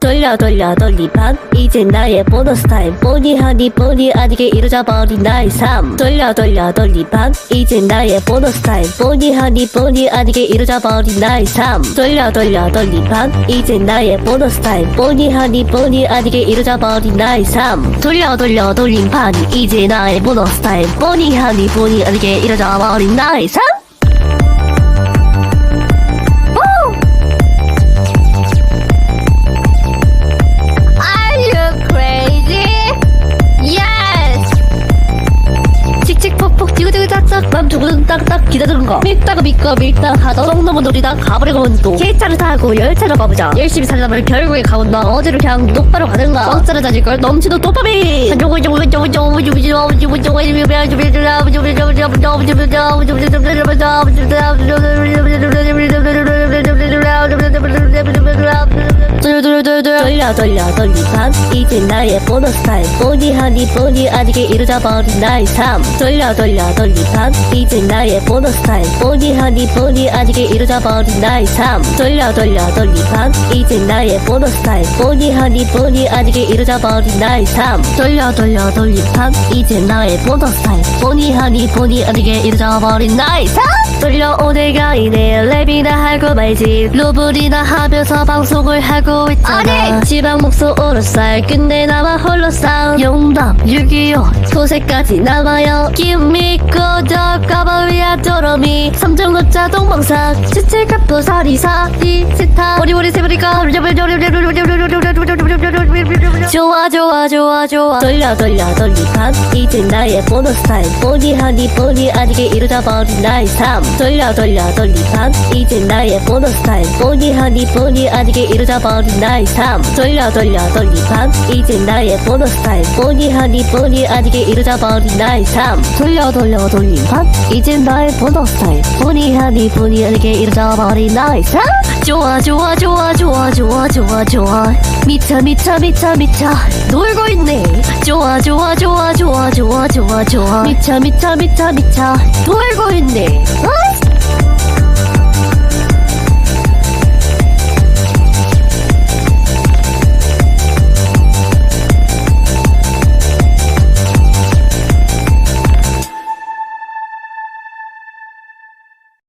돌려 돌려 돌리판 이제 나의 보너스 타임. 보니하니 보니 아니게 이루어져버린 나의 삶. 돌려 돌려 돌리판 이제 나의 보너스 타임. 보니하니 보니 아니게 이루어져버린 나의 삶. 돌려 돌려 돌리판 이제 나의 보너스 타임. 보니하니 보니 아니게 이루어져버린 나의 삶. 돌려 돌려 돌림판 이제 나의 보너스 타임. 보니하니 보니 아니게 이루어져버린 나의 삶 거. 밀다가 믿고 밀다 하다 똥놈은 놀이다 가버리고는 또 케이차를 타고 열차를 가보자. 열심히 살려면 결국에 가본다 어디로 향 똑바로 가는가 썩자를 다질 걸 넘치는 도파민 돌려 돌려 돌리판 이제 나의 보너스 타임 보니하니 보니 아니게 이루어져버린 나의 삶 돌려 돌려 돌리판 이제 나의 보너스 타임 보니하니 보니 아니게 이루어져버린 나의 삶 돌려 돌려 돌리판 이제 나의 보너스 타임 보니하니 보니 아니게 이루어져버린 나의 삶 돌려 돌려 돌리판 이제 나의 보너스 타임 보니하니 보니 아니게 이루어져버린 나의 삶 돌려 오늘가 이내 랩이나 하고 말지. 로블이나 하면서 방송을 하고 있잖아. 지방 목소 오롯살 끝내 나와 홀로 싸운 용담 6.25 소세까지 남아요. 김미고 저 까바위야 도로미. 삼정노자 동방사. 시칠카프 사리사. 이스타. 오리오리 세브리카 좋아 좋아 좋아 좋아. 돌려 돌려 돌리판 이제 나의 보너스 타임 보니하니 보니 아니게 이루어져버린 나의 삶. 돌려 돌려 돌리판 이제 나의 보너스 타임 보니하니 보니 아니게 이루어져버린 나의 삶. 돌려 돌려 돌리판 이제 나의 보너스 타임 보니하니 보니 아니게 이루어져버린 나의 삶. 돌려 돌려 돌리판 이제 나의 보너스 타임 보니하니 보니 아니게 이루어져버린 나의 삶. 좋아 좋아 좋아 좋아 좋아 좋아 좋아. 미쳐 미쳐 미쳐 미쳐 놀고 있네. 좋아 좋아 좋아 좋아 좋아 좋아 좋아. 미쳐 미쳐 미쳐 미쳐 놀고 있네. 아